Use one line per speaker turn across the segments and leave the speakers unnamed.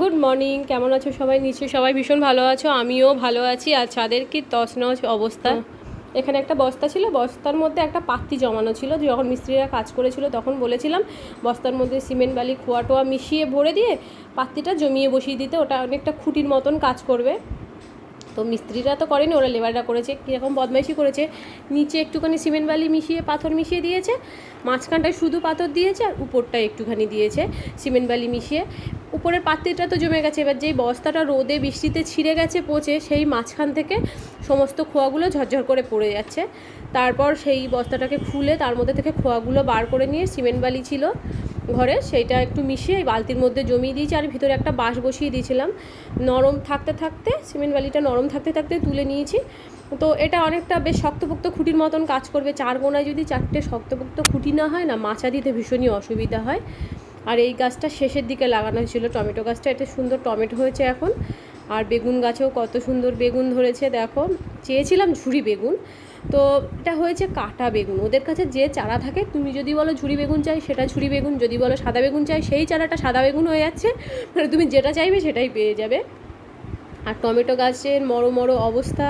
Good morning কেমন আছো সবাই? নিশ্চয়ই সবাই ভীষণ ভালো আছো আমিও ভালো আছি। আর চাঁদের কি তছনছ অবস্থা? এখানে একটা বস্তা ছিল বস্তার মধ্যে একটা পাত্তি জমানো ছিল। যখন মিস্ত্রিরা কাজ করেছিল তখন বলেছিলাম বস্তার মধ্যে সিমেন্ট বালি খোয়া টোয়া মিশিয়ে ভরে দিয়ে পাত্তিটা জমিয়ে বসিয়ে দিতে ওটা অনেকটা খুঁটির মতন কাজ করবে। তো মিস্ত্রিরা তো করেনি, ওরা লেবাররা করেছে, কীরকম বদমাইশি করেছে। নিচে একটুখানি সিমেন্ট বালি মিশিয়ে, পাথর মিশিয়ে দিয়েছে, মাঝখানটায় শুধু পাথর দিয়েছে আর উপরটায় একটুখানি দিয়েছে সিমেন্ট বালি মিশিয়ে। উপরের পাত্রিটা তো জমে গেছে, এবার যেই বস্তাটা রোদে বৃষ্টিতে ছিঁড়ে গেছে, পচে, সেই মাঝখান থেকে সমস্ত খোয়াগুলো ঝরঝর করে পড়ে যাচ্ছে। তারপর সেই বস্তাটাকে খুলে, তার মধ্যে থেকে খোয়াগুলো বার করে নিয়ে সিমেন্ট বালি ছিল। ঘরে, সেইটা একটু মিশিয়ে বালতির মধ্যে জমিয়ে দিয়েছি আর ভিতরে একটা বাঁশ বসিয়ে দিয়েছিলাম। নরম থাকতে থাকতে, সিমেন্ট বালিটা নরম থাকতে থাকতে তুলে নিয়েছি। তো এটা অনেকটা বেশ শক্তপোক্ত খুঁটির মতন কাজ করবে। চার কোনায় যদি চারটে শক্তপোক্ত খুঁটি না হয় না মাচা দিতে ভীষণই অসুবিধা হয়। আর এই গাছটা শেষের দিকে লাগানো হয়েছিল। টমেটো গাছটা এটা সুন্দর টমেটো হয়েছে এখন। আর বেগুন গাছেও কত সুন্দর বেগুন ধরেছে, দেখো। চেয়েছিলাম ঝুড়ি বেগুন তো এটা হয়েছে কাটা বেগুন। ওদের কাছে যে চারা থাকে, তুমি যদি বলো ঝুড়ি বেগুন চাই, সেটা ঝুড়ি বেগুন, যদি বলো সাদা বেগুন চাই, সেই চারাটা সাদা বেগুন হয়ে যাচ্ছে মানে তুমি যেটা চাইবে সেটাই পেয়ে যাবে। আর টমেটো গাছের মরো মরো অবস্থা,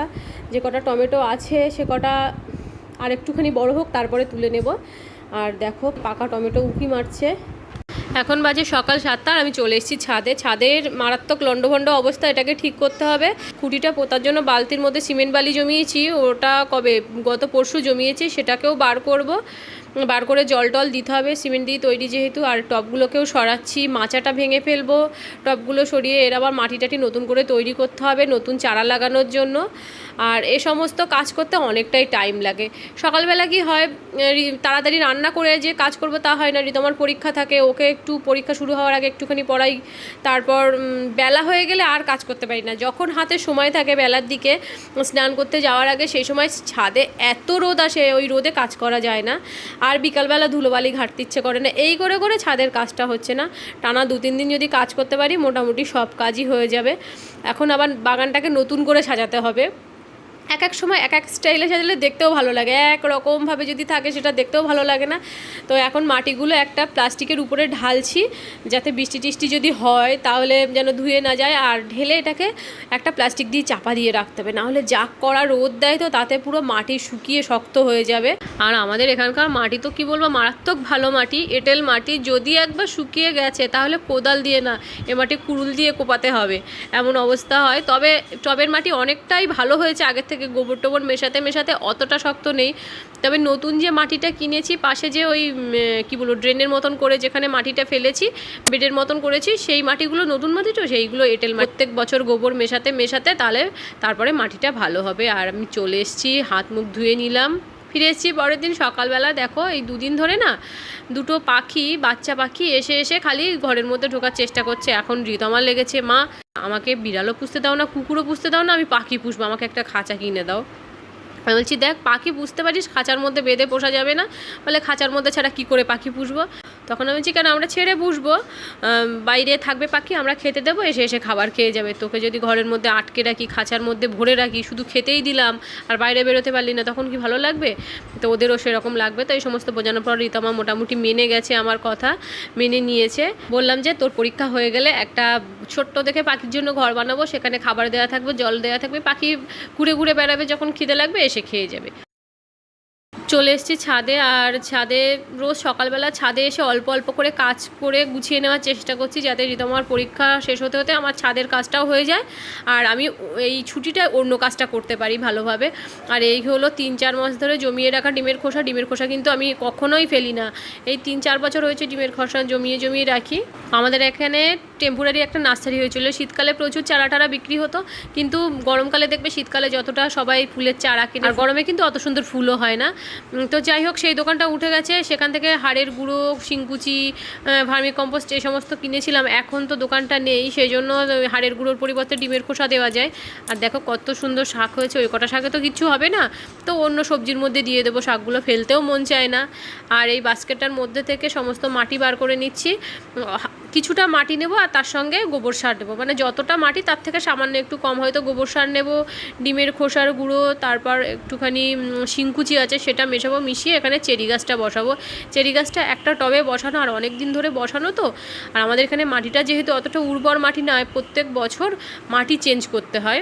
যে কটা টমেটো আছে, সে কটা আর একটুখানি বড় হোক, তারপরে তুলে নেব। আর দেখো পাকা টমেটো উঁকি মারছে। এখন বাজে সকাল সাতটা আমি চলে এসেছি ছাদে। ছাদের মারাত্মক লণ্ডভণ্ড অবস্থা, এটাকে ঠিক করতে হবে। খুঁটিটা পোতার জন্য বালতির মধ্যে সিমেন্ট বালি জমিয়েছি। ওটা কবে? গত পরশু জমিয়েছি, সেটাকেও বার করব। বার করে জল টল দিতে হবে, সিমেন্ট দিয়ে তৈরি যেহেতু, আর টবগুলোকেও সরাচ্ছি। মাচাটা ভেঙে ফেলব টবগুলো সরিয়ে এর আবার মাটি টাটি নতুন করে তৈরি করতে হবে, নতুন চারা লাগানোর জন্য। আর এ সমস্ত কাজ করতে অনেকটাই টাইম লাগে। সকালবেলা কি হয় তাড়াতাড়ি রান্না করে যে কাজ করব তা হয় না ঋতমার পরীক্ষা থাকে, ওকে একটু পরীক্ষা শুরু হওয়ার আগে একটুখানি পড়াই, তারপর বেলা হয়ে গেলে আর কাজ করতে পারি না। যখন হাতে সময় থাকে বেলার দিকে, স্নান করতে যাওয়ার আগে সেই সময় ছাদে এত রোদ আসে, ওই রোদে কাজ করা যায় না। আর বিকালবেলা ধুলোবালি ঘাটতে ইচ্ছে করে না। এই করে করে ছাদের কাজটা হচ্ছে না। টানা দু তিন দিন যদি কাজ করতে পারি, মোটামুটি সব কাজই হয়ে যাবে। এখন আবার বাগানটাকে নতুন করে সাজাতে হবে। এক এক সময় এক এক স্টাইলে সাজালে দেখতেও ভালো লাগে। এক রকমভাবে যদি থাকে সেটা দেখতেও ভালো লাগে না। তো এখন মাটিগুলো একটা প্লাস্টিকের উপরে ঢালছি যাতে বৃষ্টি টিষ্টি যদি হয় তাহলে যেন ধুয়ে না যায়। আর ঢেলে এটাকে একটা প্লাস্টিক দিয়ে চাপা দিয়ে রাখতে হবে। নাহলে জাক করা রোদ দেয় তো তাতে পুরো মাটি শুকিয়ে শক্ত হয়ে যাবে। আর আমাদের এখানকার মাটি তো কি বলব, মারাত্মক ভালো মাটি, এঁটেল মাটি যদি একবার শুকিয়ে গেছে তাহলে কোদাল দিয়ে না, এ মাটি কুড়ুল দিয়ে কোপাতে হবে। এমন অবস্থা হয়। তবে টবের মাটি অনেকটাই ভালো হয়েছে আগের থেকে গোবর টোবর মেশাতে মেশাতে অতটা শক্ত নেই। তবে নতুন যে মাটিটা কিনেছি, পাশে যে ওই কি বলব, ড্রেনের মতন করে যেখানে মাটিটা ফেলেছি, বেডের মতন করেছি, সেই মাটিগুলো নতুন মাটি তো, সেইগুলো এঁটেল প্রত্যেক বছর গোবর মেশাতে মেশাতে তাহলে তারপরে মাটিটা ভালো হবে। আর আমি চলে এসেছি, হাত মুখ ধুয়ে নিলাম। ফিরে এসেছি পরের দিন সকালবেলা। দেখো, এই দুদিন ধরে না দুটো পাখি, বাচ্চা পাখি এসে এসে খালি ঘরের মধ্যে ঢোকার চেষ্টা করছে। এখন রিতমার লেগেছে, মা, আমাকে বিড়ালও পুষতে দাও না, কুকুরও পুষতে দাও না, আমি পাখি পুষবো, আমাকে একটা খাঁচা কিনে দাও। আমি বলছি, দেখ, পাখি পুষতে পারিস, খাঁচার মধ্যে বেঁধে পোষা যাবে না। বলে, খাঁচার মধ্যে ছাড়া কি করে পাখি পুষবো? তখন আমি কেন? আমরা ছেড়ে আম, বাইরে থাকবে পাখি আমরা খেতে দেবো এসে এসে খাবার খেয়ে যাবে। তোকে যদি ঘরের মধ্যে আটকে রাখি খাঁচার মধ্যে ভরে রাখি শুধু খেতেই দিলাম আর বাইরে বেরোতে পারলি না তখন কি ভালো লাগবে? তো ওদেরও সেরকম লাগবে। তো এই সমস্ত বোঝানোর পর রিতমা মোটামুটি মেনে গেছে আমার কথা মেনে নিয়েছে। বললাম যে তোর পরীক্ষা হয়ে গেলে একটা ছোট্ট দেখে পাখির জন্য ঘর বানাবো সেখানে খাবার দেওয়া থাকবে জল দেওয়া থাকবে পাখি ঘুরে ঘুরে বেড়াবে যখন খিদে লাগবে এসে খেয়ে যাবে। চলে এসেছি ছাদে আর ছাদে রোজ সকালবেলা ছাদে এসে অল্প অল্প করে কাজ করে গুছিয়ে নেওয়ার চেষ্টা করছি যাতে ঋতমার পরীক্ষা শেষ হতে হতে আমার ছাদের কাজটাও হয়ে যায়। আর আমি এই ছুটিটা অন্য কাজটা করতে পারি ভালোভাবে। আর এই হলো তিন চার মাস ধরে জমিয়ে রাখা ডিমের খোসা। ডিমের খোসা কিন্তু আমি কখনোই ফেলি না। এই তিন চার বছর হয়েছে ডিমের খোসা জমিয়ে জমিয়ে রাখি। আমাদের এখানে টেম্পোরারি একটা নার্সারি হয়েছিল। শীতকালে প্রচুর চারা টারা বিক্রি হতো। কিন্তু গরমকালে দেখবে শীতকালে যতটা সবাই ফুলের চারা কিনে আর গরমে কিন্তু অত সুন্দর ফুলও হয় না। তো যাই হোক, সেই দোকানটা উঠে গেছে। সেখান থেকে হাড়ের গুঁড়ো, শিংকুচি ভার্মি কম্পোস্ট এই সমস্ত কিনেছিলাম। এখন তো দোকানটা নেই, সেই জন্য হাড়ের গুঁড়োর পরিবর্তে ডিমের খোসা দেওয়া যায়। আর দেখো কত সুন্দর শাক হয়েছে, ওই কটা শাকে তো কিচ্ছু হবে না। তো অন্য সবজির মধ্যে দিয়ে দেবো শাকগুলো, ফেলতেও মন চায় না। আর এই বাস্কেটটার মধ্যে থেকে সমস্ত মাটি বার করে নিচ্ছি। কিছুটা মাটি নেব আর তার সঙ্গে গোবর সার দেবো মানে যতটা মাটি, তার থেকে সামান্য একটু কম হয়তো গোবর সার নেব, ডিমের খোসার গুঁড়ো, তারপর একটুখানি শিংকুচি আছে সেটা মেশাবো, মিশিয়ে এখানে চেরি গাছটা বসাবো। চেরি গাছটা একটা টবে বসানো আর অনেক দিন ধরে বসানো তো। আর আমাদের এখানে মাটিটা যেহেতু অতটা উর্বর মাটি নয়, প্রত্যেক বছর মাটি চেঞ্জ করতে হয়।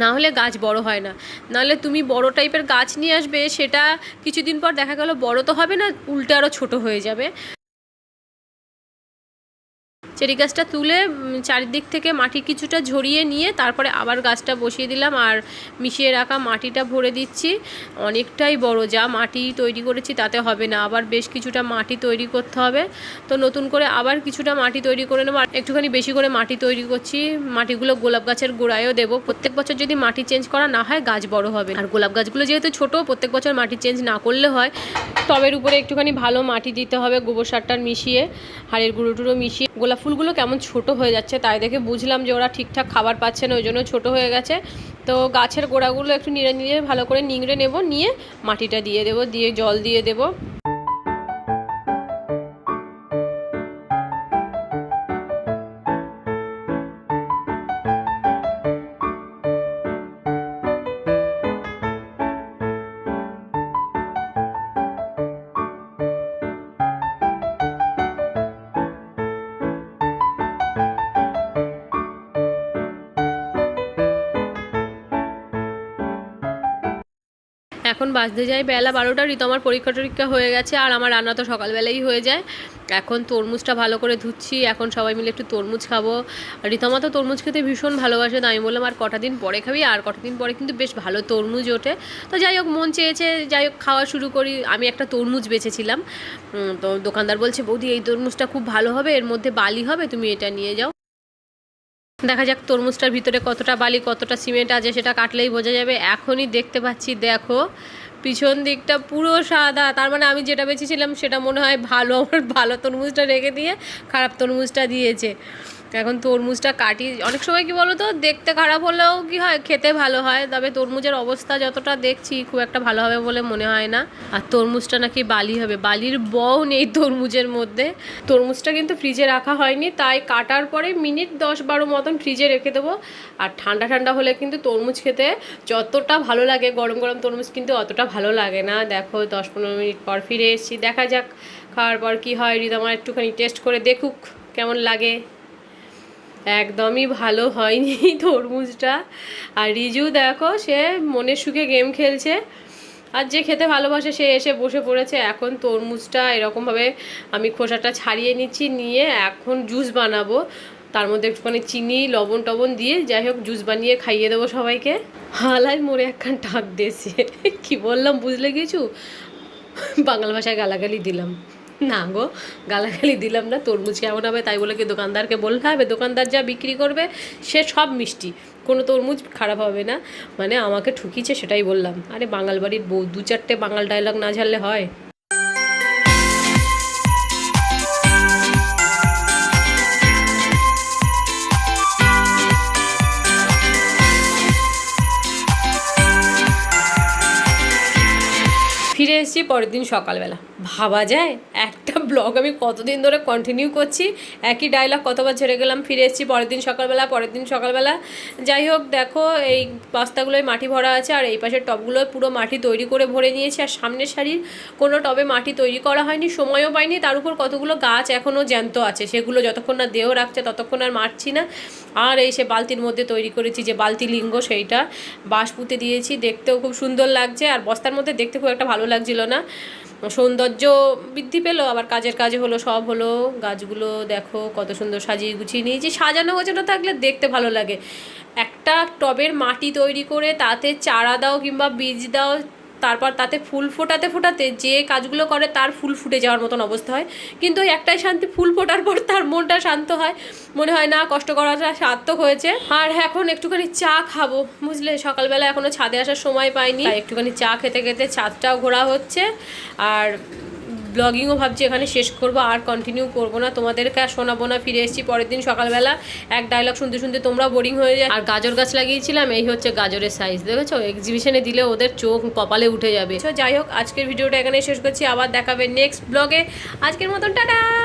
না হলে গাছ বড় হয় না। নাহলে তুমি বড় টাইপের গাছ নিয়ে আসবে, সেটা কিছুদিন পর দেখা গেল বড় তো হবে না, উল্টে আরও ছোট হয়ে যাবে। চেরি গাছটা তুলে চারিদিক থেকে মাটি কিছুটা ঝরিয়ে নিয়ে তারপরে আবার গাছটা বসিয়ে দিলাম আর মিশিয়ে রাখা মাটিটা ভরে দিচ্ছি। অনেকটাই বড়, যা মাটি তৈরি করেছি তাতে হবে না। আবার বেশ কিছুটা মাটি তৈরি করতে হবে। তো নতুন করে আবার কিছুটা মাটি তৈরি করে নেব। আর একটুখানি বেশি করে মাটি তৈরি করছি। মাটিগুলো গোলাপ গাছের গোড়ায়ও দেবো। প্রত্যেক বছর যদি মাটি চেঞ্জ করা না হয়, গাছ বড় হবে। আর গোলাপ গাছগুলো যেহেতু ছোট, প্রত্যেক বছর মাটি চেঞ্জ না করলে হয়। টবের উপরে একটুখানি ভালো মাটি দিতে হবে গোবর সারটার মিশিয়ে, হাড়ের গুঁড়ো টুড়ো মিশিয়ে, গোলাপ ফুলগুলো কেমন ছোট হয়ে যাচ্ছে তাই দেখে বুঝলাম যে ওরা ঠিকঠাক খাবার পাচ্ছে না, ওই জন্য ছোটো হয়ে গেছে। তো গাছের গোড়াগুলো একটু নিড়ে নিড়ে ভালো করে নিংড়ে নেব, নিয়ে মাটিটা দিয়ে দেবো, দিয়ে জল দিয়ে দেবো। এখন বাজতে যাই বেলা বারোটা ঋতু আমার পরীক্ষা টরীক্ষা হয়ে গেছে আর আমার রান্না তো সকালবেলাই হয়ে যায়। এখন তরমুজটা ভালো করে ধুচ্ছি এখন সবাই মিলে একটু তরমুজ খাব। আর ঋতমা তো তরমুজ খেতে ভীষণ ভালোবাসে তো আমি বললাম আর কটা দিন পরে খাবি? আর কটা দিন পরে কিন্তু বেশ ভালো তরমুজ ওঠে। তো যাই হোক মন চেয়েছে যাই হোক খাওয়া শুরু করি। আমি একটা তরমুজ বেচেছিলাম উম, তো দোকানদার বলছে বৌদি এই তরমুজটা খুব ভালো হবে এর মধ্যে বালি হবে তুমি এটা নিয়ে যাও। দেখা যাক তরমুজটার ভিতরে কতটা বালি কতটা সিমেন্ট আছে সেটা কাটলেই বোঝা যাবে। এখনই দেখতে পাচ্ছি দেখো। পিছন দিকটা পুরো সাদা, তার মানে আমি যেটা বেঁচেছিলাম সেটা মনে হয় ভালো, আমার ভালো তরমুজটা রেখে দিয়ে খারাপ তরমুজটা দিয়েছে। এখন তরমুজটা কাটি, অনেক সময় কি বলো তো দেখতে খারাপ হলেও কি হয়, খেতে ভালো হয়, তবে তরমুজের অবস্থা যতটা দেখছি খুব একটা ভালো হবে বলে মনে হয় না। আর তরমুজটা নাকি বালি হবে, বালির বও নেই তরমুজের মধ্যে। তরমুজটা কিন্তু ফ্রিজে রাখা হয়নি, তাই কাটার পরে মিনিট দশ বারো মতন ফ্রিজে রেখে দেবো। আর ঠান্ডা ঠান্ডা হলে কিন্তু তরমুজ খেতে যতটা ভালো লাগে, গরম গরম তরমুজ কিন্তু অতটা ভালো লাগে না। দেখো, দশ পনেরো মিনিট পর ফিরে এসেছি, দেখা যাক, খাওয়ার পর কী হয়। রিদমা একটুখানি টেস্ট করে দেখুক, কেমন লাগে। একদমই ভালো হয়নি তরমুজটা। আর রিজু দেখো, সে মনের সুখে গেম খেলছে। আর যে খেতে ভালোবাসে, সে এসে বসে পড়েছে। এখন তরমুজটা এরকমভাবে আমি খোসাটা ছাড়িয়ে নিচ্ছি, নিয়ে এখন জুস বানাবো। তার মধ্যে একটুখানি চিনি, লবণ টবণ দিয়ে যাই হোক, জুস বানিয়ে খাইয়ে দেবো সবাইকে। হালাই মোড়ে একখান টাক দিয়েছে। কি বললাম, বুঝলে কিছু? বাংলা ভাষায় গালাগালি দিলাম। না গো, গালাগালি দিলাম না, তরমুজ কেমন হবে তাই বলে কি দোকানদারকে বললে হবে? দোকানদার যা বিক্রি করবে, সে সব মিষ্টি। কোনো তরমুজ খারাপ হবে না। মানে আমাকে ঠুকিছে সেটাই বললাম। আরে বাঙাল বাড়ির বউ, দু চারটে বাঙাল ডায়লগ না ঝাড়লে হয়? ফিরে পরের দিন সকালবেলা। ভাবা যায়, একটা ব্লগ আমি কতদিন ধরে কন্টিনিউ করছি, একই ডায়লগ কতবার ছেড়ে গেলাম, ফিরে এসেছি পরের দিন সকালবেলা, পরের দিন সকালবেলা। যাই হোক, দেখো, এই বস্তাগুলোয় মাটি ভরা আছে, আর এই পাশের টবগুলোয় পুরো মাটি তৈরি করে ভরে নিয়েছি, আর সামনের সারির কোনো টবে মাটি তৈরি করা হয়নি, সময়ও পাইনি। তার উপর কতগুলো গাছ এখনও জ্যান্ত আছে, সেগুলো যতক্ষণ না দেহ রাখছে, ততক্ষণ আর মারছি না। আর এই সে বালতির মধ্যে তৈরি করেছি যে বালতি লিঙ্গ সেইটা। বাঁশ পুঁতে দিয়েছি, দেখতেও খুব সুন্দর লাগছে আর বস্তার মধ্যে দেখতে খুব একটা ভালো লাগছিল না। সৌন্দর্য বৃদ্ধি পেল, আবার কাজের কাজে হলো, সব হলো। গাছগুলো দেখো কত সুন্দর সাজিয়ে গুছিয়ে নিয়েছি। সাজানো গোছানো থাকলে দেখতে ভালো লাগে। একটা টবের মাটি তৈরি করে তাতে চারা দাও কিংবা বীজ দাও তারপর তাতে ফুল ফোটাতে ফোটাতে যে কাজগুলো করে তার ফুল ফুটে যাওয়ার মতন অবস্থা হয়। কিন্তু ওই একটাই শান্তি, ফুল ফোটার পর তার মনটা শান্ত হয়। মনে হয়, না, কষ্ট করাটা সার্থক হয়েছে। আর এখন একটুখানি চা খাব। বুঝলে, সকালবেলা এখনও ছাদে আসার সময় পাইনি। একটুখানি চা খেতে খেতে ছাদটাও ঘোরা হচ্ছে। আর ব্লগিংও ভাবছি, এখানে শেষ করব, আর কন্টিনিউ করব না। তোমাদেরকে আর শোনাবো না, ফিরে এসেছি পরের দিন সকালবেলা। এক ডায়লগ শুনতে শুনতে তোমরা বোরিং হয়ে যায় আর গাজর গাছ লাগিয়েছিলাম, এই হচ্ছে গাজরের সাইজ দেখেছ? এক্সিবিশনে দিলে ওদের চোখ কপালে উঠে যাবে। যাই হোক, আজকের ভিডিওটা এখানে শেষ করছি। আবার দেখাবে নেক্সট ব্লগে আজকের মতন, টাটা!